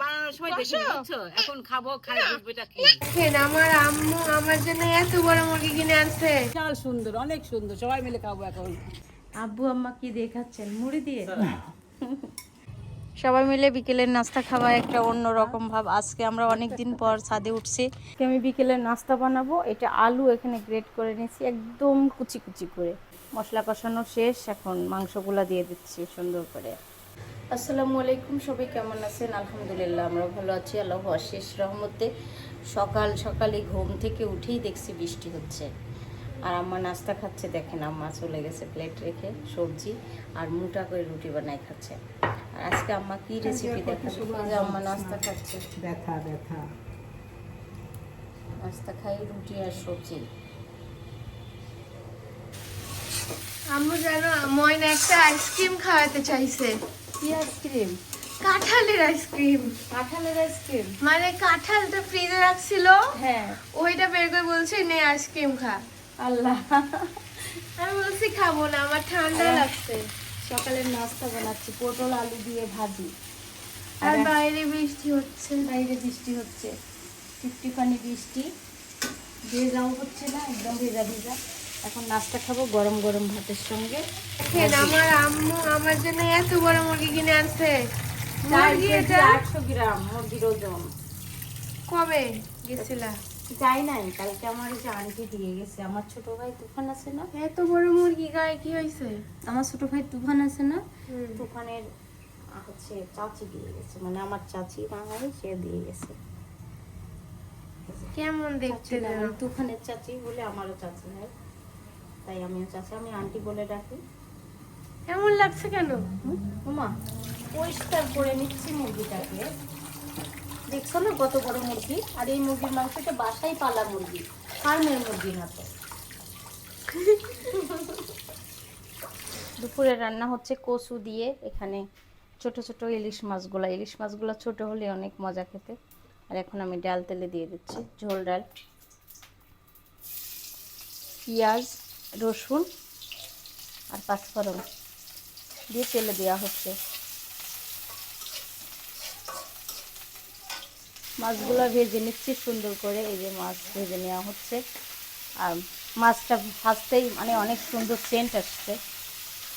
বানানোর সময় দেখি বুঝছ এখন খাব খাই বুঝব এটা কি? দেখেন আমার আম্মু আমার জন্য এত বড় মুরগি কিনে আনছে। বিশাল সুন্দর অনেক সুন্দর সবাই মিলে খাব এখন। আব্বু আম্মা কি দেখাচ্ছেন? মুড়ি দিয়ে? সবাই মিলে বিকেলের নাস্তা খাওয়া একটা অন্য রকম ভাব। আজকে আমরা অনেক দিন পর ছাদে উঠছি। আমি বিকেলের নাস্তা বানাবো। এটা আলু এখানে গ্রেট করে নিয়েছি একদম কুচি কুচি করে। মশলা কষানো শেষ এখন মাংসগুলা দিয়ে দিচ্ছি সুন্দর করে। আসসালামু আলাইকুম সবাই কেমন আছেন? আলহামদুলিল্লাহ আমরা ভালো আছি। আল্লাহ অশেষ রহমতে সকাল সকালে ঘুম থেকে উঠেই দেখছি বৃষ্টি হচ্ছে। আর আম্মা নাস্তা খাচ্ছে দেখেন আম্মা চলে গেছে প্লেট রেখে সবজি আর মোটা করে রুটি বানাই খাচ্ছে। আর আজকে আম্মা কি রেসিপি যে আম্মা নাস্তা খাচ্ছে। ব্যথা ব্যথা। নাস্তা খাই রুটি আর সবজি। আম্মু জানো ময়না একটা আইসক্রিম খাওয়াতে চাইছে। কি আইসক্রিম? কাঁঠালের আইসক্রিম। কাঁঠালের আইসক্রিম? মানে কাঁঠালটা ফ্রিজে রাখছিল। হ্যাঁ। ওইটা বের করে বলছে নে আইসক্রিম খা। আল্লাহ। আমি বলছি খাব না আমার ঠান্ডা লাগছে। সকালের নাস্তা বানাচ্ছি পটল আলু দিয়ে ভাজি। আর বাইরে বৃষ্টি হচ্ছে। বাইরে বৃষ্টি হচ্ছে। টিপটিপানি বৃষ্টি। ভেজাও হচ্ছে না একদম ভেজা ভেজা। এখন নাস্তা খাব গরম গরম ভাতের সঙ্গে। দেখেন আমার আম্মু আমার জন্য এত বড় মুরগি কিনে আনছে। মুরগি এটা আটশো গ্রাম মুরগির ওজন। কবে গেছিলা? যাই নাই কালকে আমার যে আন্টি দিয়ে গেছে। আমার ছোট ভাই তুফান আছে না? এত বড় মুরগি গায়ে কি হয়েছে? আমার ছোট ভাই তুফান আছে না। তুফানের হচ্ছে চাচি দিয়ে গেছে। মানে আমার চাচি বাঙালি সে দিয়ে গেছে। কেমন দেখতে তুফানের চাচি বলে আমারও চাচি হয় তাই আমিও চাচি আমি আন্টি বলে ডাকি। এমন লাগছে কেন? উমা পরিষ্কার করে নিচ্ছি মুরগিটাকে। দেখছ না কত বড় মুরগি? আর এই মুরগির মাংসটা বাসায় পালা মুরগি ফার্মের মুরগি না তো দুপুরে রান্না হচ্ছে কচু দিয়ে এখানে ছোট ছোট ইলিশ মাছগুলা। ইলিশ মাছগুলো ছোট হলে অনেক মজা খেতে। আর এখন আমি ডাল তেলে দিয়ে দিচ্ছি ঝোল ডাল। পেঁয়াজ রসুন আর পাঁচফোড়ন দিয়ে তেলে দেওয়া হচ্ছে। মাছগুলো ভেজে নিচ্ছি সুন্দর করে, এই যে মাছ ভেজে নেওয়া হচ্ছে। আর মাছটা ভাজতেই মানে অনেক সুন্দর সেন্ট আসছে।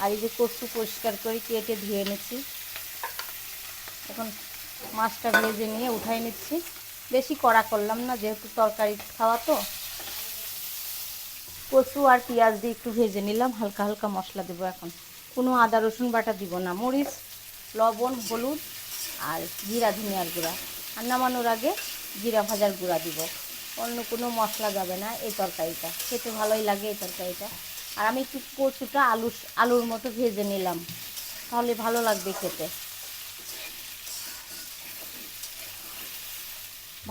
আর এই যে কচু পরিষ্কার করে কেটে ধুয়ে নিচ্ছি। এখন মাছটা ভেজে নিয়ে উঠাই নিচ্ছি। বেশি কড়া করলাম না, যেহেতু তরকারি খাওয়া তো। কচু আর পেঁয়াজ দিয়ে একটু ভেজে নিলাম, হালকা হালকা মশলা দেবো এখন। কোনো আদা, রসুন বাটা দিব না, মরিচ, লবণ, হলুদ আর জিরা, ধনিয়ার গুঁড়া। আর নামানোর আগে জিরা ভাজার গুঁড়া দিব। অন্য কোনো মশলা যাবে না এই তরকারিটা। খেতে ভালোই লাগে এই তরকারিটা। আর আমি একটু কচুটা আলু আলুর মতো ভেজে নিলাম। তাহলে ভালো লাগবে খেতে।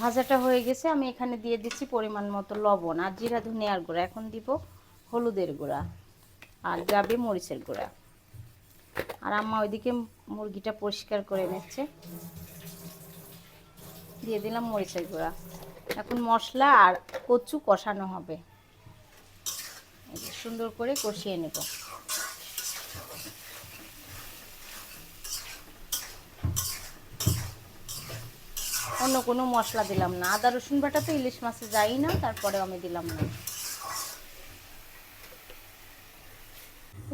ভাজাটা হয়ে গেছে, আমি এখানে দিয়ে দিচ্ছি পরিমাণ মতো লবণ আর জিরা, ধনিয়ার গুঁড়া। এখন দিব হলুদের গুঁড়া আর যাবে মরিচের গুঁড়া। আর আম্মা ওইদিকে মুরগিটা পরিষ্কার করে নিচ্ছে। দিয়ে দিলাম মরিচের গুঁড়া। এখন মশলা আর কচু কষানো হবে। সুন্দর করে কষিয়ে নেব। অন্য কোনো মশলা দিলাম না। আদা, রসুন বাটা তো ইলিশ মাছে যাই না তারপরে আমি দিলাম না।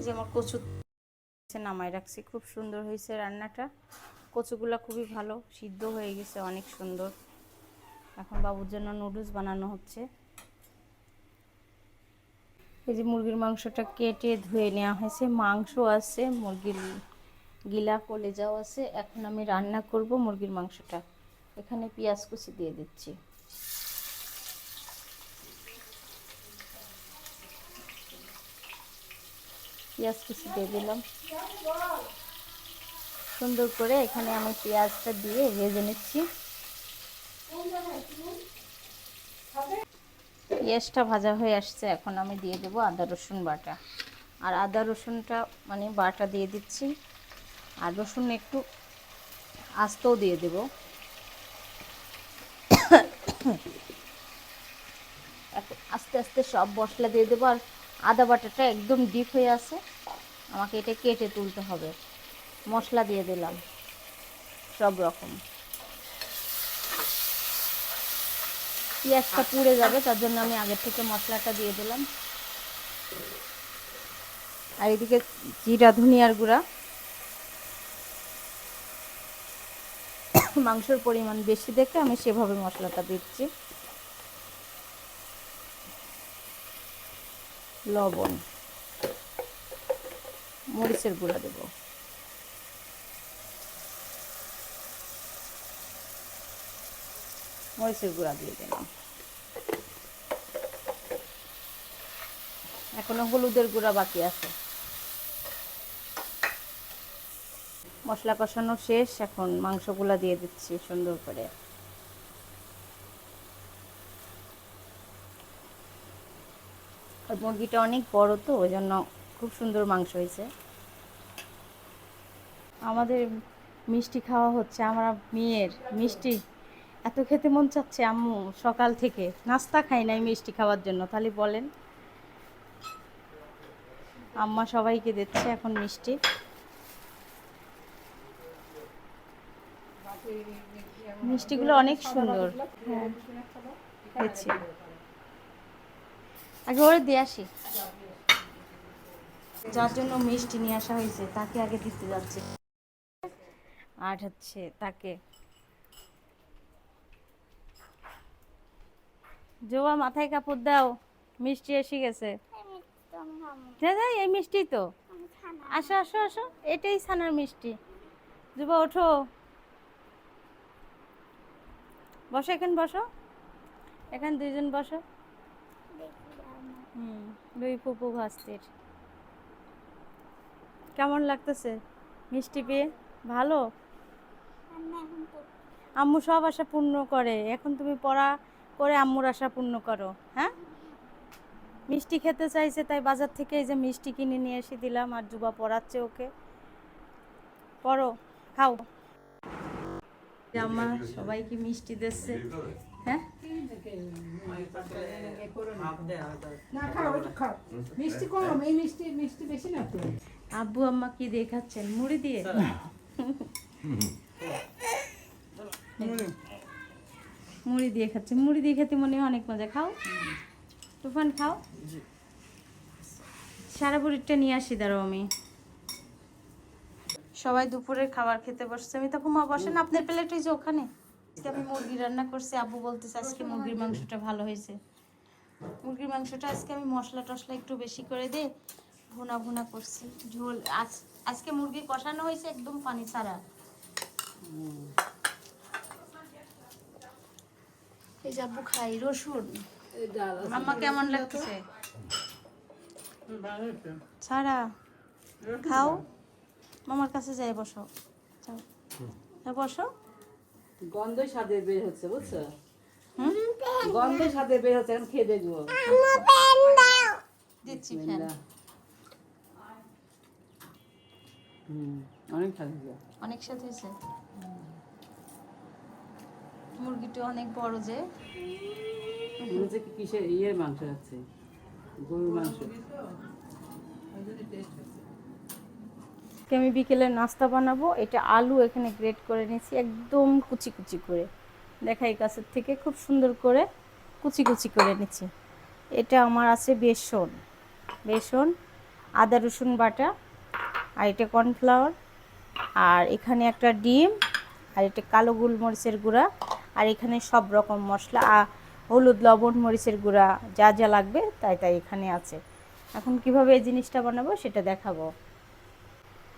যে আমার কচু নামায় রাখছি। খুব সুন্দর হয়েছে রান্নাটা। কচুগুলা খুবই ভালো, সিদ্ধ হয়ে গেছে, অনেক সুন্দর। এখন বাবুর জন্য নুডলস বানানো হচ্ছে। এই যে মুরগির মাংসটা কেটে ধুয়ে নেওয়া হয়েছে। মাংস আছে, মুরগির গিলা কলেজাও আছে। এখন আমি রান্না করব মুরগির মাংসটা। এখানে পেঁয়াজ কুচি দিয়ে দিচ্ছি। পেঁয়াজ কুচি দিয়ে দিলাম। সুন্দর করে এখানে আমি পেঁয়াজটা দিয়ে ভেজে নিচ্ছি। পেঁয়াজটা ভাজা হয়ে আসছে, এখন আমি দিয়ে দেবো আদা রসুন বাটা। আর আদা রসুনটা মানে বাটা দিয়ে দিচ্ছি। আর রসুন একটু আস্তেও দিয়ে দেব। আস্তে আস্তে সব মশলা দিয়ে দেবো আর আদা বাটাটা একদম ডিপ হয়ে আছে। আমাকে এটা কেটে তুলতে হবে। মশলা দিয়ে দিলাম। সব রকম। পেঁয়াজটা পুড়ে যাবে, তার জন্য আমি আগের থেকে মশলাটা দিয়ে দিলাম। আর এদিকে জিরা, ধনিয়ার গুঁড়া। মাংসের পরিমাণ বেশি দেখে আমি সেভাবে মশলাটা দিচ্ছি। লবণ। মরিচের গুঁড়া দেব। মরিচের গুঁড়া দিয়ে দিলাম। এখনও হলুদের গুঁড়া বাকি আছে। মশলা কষানো শেষ, এখন মাংসগুলা দিয়ে দিচ্ছি সুন্দর করে। আর মুরগিটা অনেক বড় তো ওই জন্য খুব সুন্দর মাংস হয়েছে। আমাদের মিষ্টি খাওয়া হচ্ছে আমার মেয়ের মিষ্টি। এত খেতে মন চাচ্ছে আম্মু, সকাল থেকে। নাস্তা খাই নাই মিষ্টি খাওয়ার জন্য, তাহলে বলেন। আম্মা সবাইকে দিচ্ছে এখন মিষ্টি। মিষ্টিগুলো অনেক সুন্দর। হ্যাঁ দিচ্ছি আগে ওরে দিয়ে আসি। যার জন্য মিষ্টি নিয়ে আসা হয়েছে তাকে আগে দিতে যাচ্ছে। আর হচ্ছে তাকে। জোয়া মাথায় কাপড় দাও। মিষ্টি এসে গেছে। দাদা এই মিষ্টি তো। আসো আসো আসো। এটাই ছানার মিষ্টি। যুবা ওঠো। বসো, এখানে বসো। এখানে দুইজন বসো। হুম, দুই ফুপু ভাস্তির। কেমন লাগতেছে? মিষ্টি পেয়ে? ভালো? আম্মু সব আশা পূর্ণ করে। এখন তুমি পড়া করে আম্মুর আশা পূর্ণ করো হ্যাঁ? মিষ্টি খেতে চাইছে, তাই বাজার থেকে এই যে মিষ্টি কিনে নিয়ে এসে দিলাম, আর যুবা পড়াচ্ছে ওকে। পড়ো, খাও। জামা সবাইকে মিষ্টি দিচ্ছে। হ্যাঁ? আব্বু আম্মা কি দিয়ে খাচ্ছেন মুড়ি দিয়ে? মুড়ি দিয়ে খাচ্ছে। মুড়ি দিয়ে খেতে মনে হয় অনেক মজা। খাও। তুফান খাও। সারা বুড়িটা নিয়ে আসি দাঁড়াও আমি। সবাই দুপুরের খাবার খেতে বসছে। আমি তখন মা বসেন আপনার প্লেট হয়েছে ওখানে। আজকে আমি মুরগি রান্না করছি। আব্বু বলতেছে আজকে মুরগির মাংসটা ভালো হয়েছে। মুরগির মাংসটা আজকে আমি মশলা টশলা একটু বেশি করে দিয়ে ভুনা ভুনা করছি। ঝোল আজ আজকে মুরগি কষানো হয়েছে একদম পানি ছাড়া। এই যাব খাই রসুন। মাম্মা কেমন লাগতেছে? ছাড়া। খাও। মামার কাছে যাই বসো। যাও। যাও বসো। গন্ধ স্বাদে বের হচ্ছে বুঝছ? হুম? গন্ধ স্বাদে বের হচ্ছে এখন খেয়ে দেখব। দিচ্ছি ফ্যান। হুম অনেক হয়েছে। অনেক সাথে হয়েছে। মুরগিটা অনেক বড় যে। হচ্ছে কি কিসের ইয়ের মাংস আছে? গরুর মাংস। আজকে আমি বিকেলে নাস্তা বানাবো। এটা আলু এখানে গ্রেট করে নিয়েছি, একদম কুচি কুচি করে। দেখাই কাছের থেকে, খুব সুন্দর করে কুচি কুচি করে নিচ্ছি। এটা আমার আছে বেসন। বেসন, আদা, রসুন বাটা, আর এটা কর্নফ্লাওয়ার আর এখানে একটা ডিম, আর এটা কালো গোলমরিচের গুঁড়া, আর এখানে সব রকম মশলা হলুদ, লবণ, মরিচের গুঁড়া, যা যা লাগবে তাই তাই এখানে আছে। এখন কীভাবে এই জিনিসটা বানাবো সেটা দেখাবো।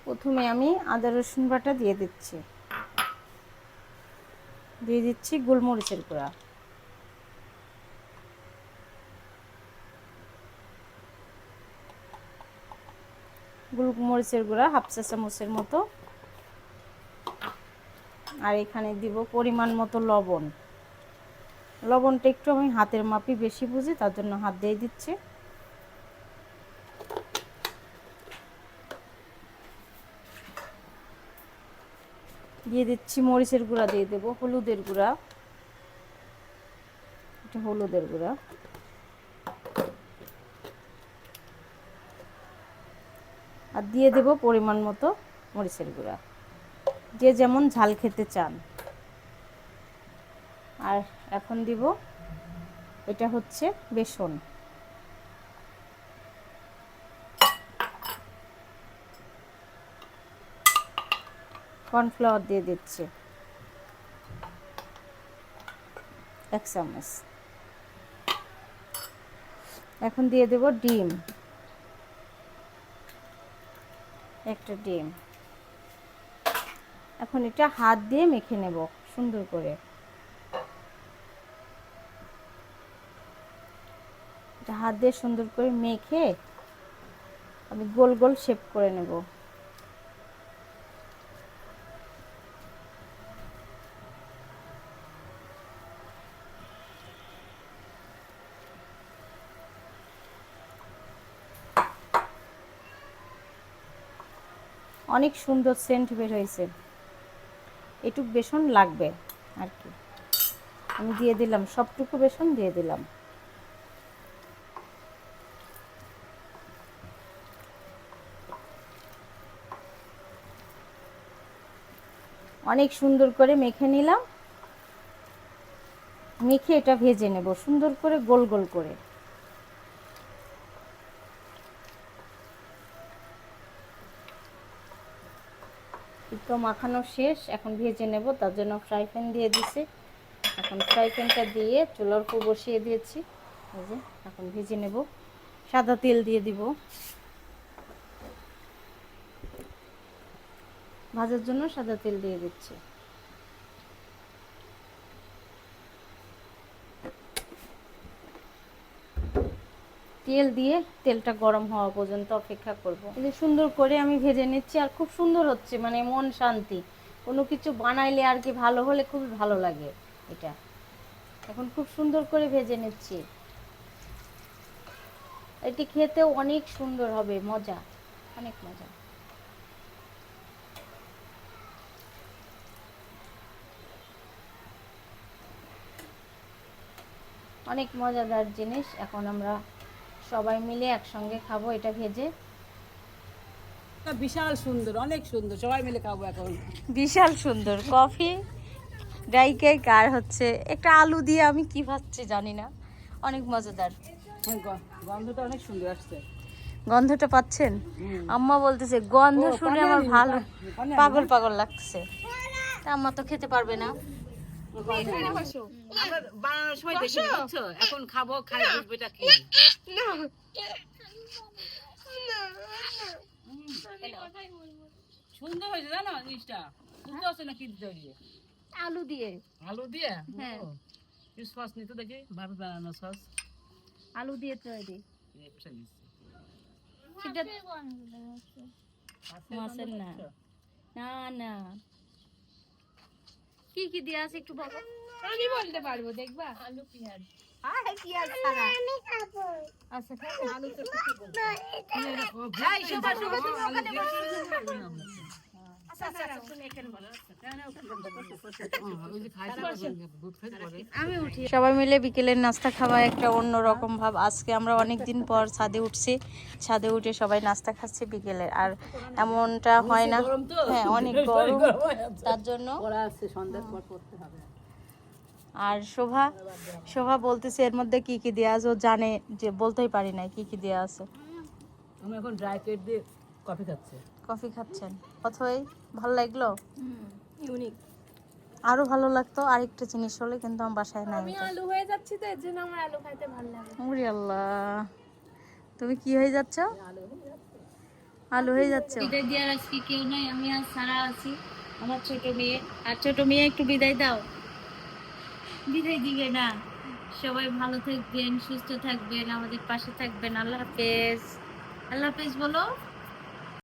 প্রথমে আমি আদা, রসুন বাটা দিয়ে দিচ্ছি। দিয়ে দিচ্ছি গোলমরিচের গুঁড়া। গোলমরিচের গুঁড়া হাফ চা চামচের মতো। আর এখানে দিব পরিমাণ মতো লবণ। লবণটা একটু আমি হাতের মাপি বেশি বুঝি, তার জন্য হাত দিয়ে দিচ্ছি। দিয়ে দিচ্ছি, মরিচের গুঁড়া দিয়ে দেবো, হলুদের গুঁড়া। এটা হলুদের গুঁড়া। আর দিয়ে দেব পরিমাণ মতো মরিচের গুঁড়া। যে যেমন ঝাল খেতে চান। আর এখন দিব, এটা হচ্ছে বেসন। কর্নফ্লাওয়ার দিয়ে দিচ্ছে। এক চামচ। এখন দিয়ে দেব ডিম। একটা ডিম। এখন এটা হাত দিয়ে মেখে নেব সুন্দর করে। হাত দিয়ে সুন্দর করে মেখে আমি গোল গোল শেপ করে নেব। অনেক সুন্দর সেন্ট বের হয়েছে। এটুক বেসন লাগবে আর কি। আমি দিয়ে দিলাম, সবটুকু বেসন দিয়ে দিলাম। অনেক সুন্দর করে মেখে নিলাম। মেখে এটা ভেজে নেব, সুন্দর করে গোল গোল করে। তো মাখানো শেষ, এখন ভেজে নেব, তার জন্য ফ্রাই প্যান দিয়ে দিছি। এখন ফ্রাই প্যানটা দিয়ে চুলার উপর বসিয়ে দিয়েছি, এই যে, এখন ভেজে নেব। সাদা তেল দিয়ে দিব। ভাজার জন্য সাদা তেল দিয়ে দিচ্ছি। তেল দিয়ে তেলটা গরম হওয়া পর্যন্ত অপেক্ষা করব। যে সুন্দর করে আমি ভেজে নিচ্ছি আর খুব সুন্দর হচ্ছে মানে মন শান্তি। কোনো কিছু বানাইলে আর কি ভালো হলে খুবই ভালো লাগে এটা। এখন খুব সুন্দর করে ভেজে নিচ্ছি। এটি খেতেও অনেক সুন্দর হবে, মজা, অনেক মজা। অনেক মজাদার জিনিস এখন আমরা সবাই মিলে একসঙ্গে খাব এটা ভেজে। বিশাল সুন্দর অনেক সুন্দর সবাই মিলে খাব এখন। বিশাল সুন্দর। কফি ড্রাই কেক আর হচ্ছে একটা আলু দিয়ে আমি কি ভাবছি জানি না অনেক মজাদার। হ্যাঁ, গন্ধটা অনেক সুন্দর আসছে। গন্ধটা পাচ্ছেন? আম্মা বলতেছে গন্ধ শুনে আমার ভালো পাগল পাগল লাগছে। আম্মা তো খেতে পারবে না। বানানোর সময় দেখিনি বুঝছ? এখন খাব খাই বুঝব এটা কি সুন্দর হয়েছে জানো জিনিসটা? বুঝতে পারছ না কি দিতে হয়েছে আলু দিয়ে। আলু দিয়ে? হ্যাঁ। সস নিতে দেখি ভাবে বানানো সস আলু দিয়ে তৈরি সেটা মাছের না। না না। কি কি দিয়ে আছে একটু বলো। আমি বলতে পারব দেখবা? আলু পেঁয়াজ। আরে কি আর ছাড়া। আচ্ছা আলু তো সবাই মিলে বিকেলের নাস্তা খাওয়া একটা অন্য রকম ভাব। আজকে আমরা অনেক দিন পর ছাদে উঠছি। ছাদে উঠে সবাই নাস্তা খাচ্ছে বিকেলের আর এমনটা হয় না। হ্যাঁ অনেক গরম। তার জন্য পড়া আছে সন্ধ্যার পর পড়তে হবে। আর শোভা শোভা বলতেছে এর মধ্যে কি কি দেওয়া আছে? ও জানে যে বলতেই পারি না কি কি দেওয়া আছে। আমি এখন ড্রাই কেক দিয়ে কফি খাচ্ছি। কফি খাচ্ছেন? অথই ভালো লাগল? ইউনিক আরও ভালো লাগতো আরেকটা জিনিস হলে কিন্তু আমার বাসায় নাই আমি আলু হয়ে যাচ্ছি তো এর জন্য আমার আলু খাইতে ভালো লাগে। ওরে আল্লাহ। তুমি কি হয়ে যাচ্ছ। আলু হয়ে যাচ্ছ? বিদায় দেওয়ার আজকে কেউ নাই আমি আর সারা আছি আমার ছোট মেয়ে। আর ছোট মেয়ে একটু বিদায় দাও। বিদায় দিবে না। সবাই ভালো থাকবেন সুস্থ থাকবেন আমাদের পাশে থাকবেন। আল্লাহ হাফেজ। আল্লাহ হাফেজ বলো।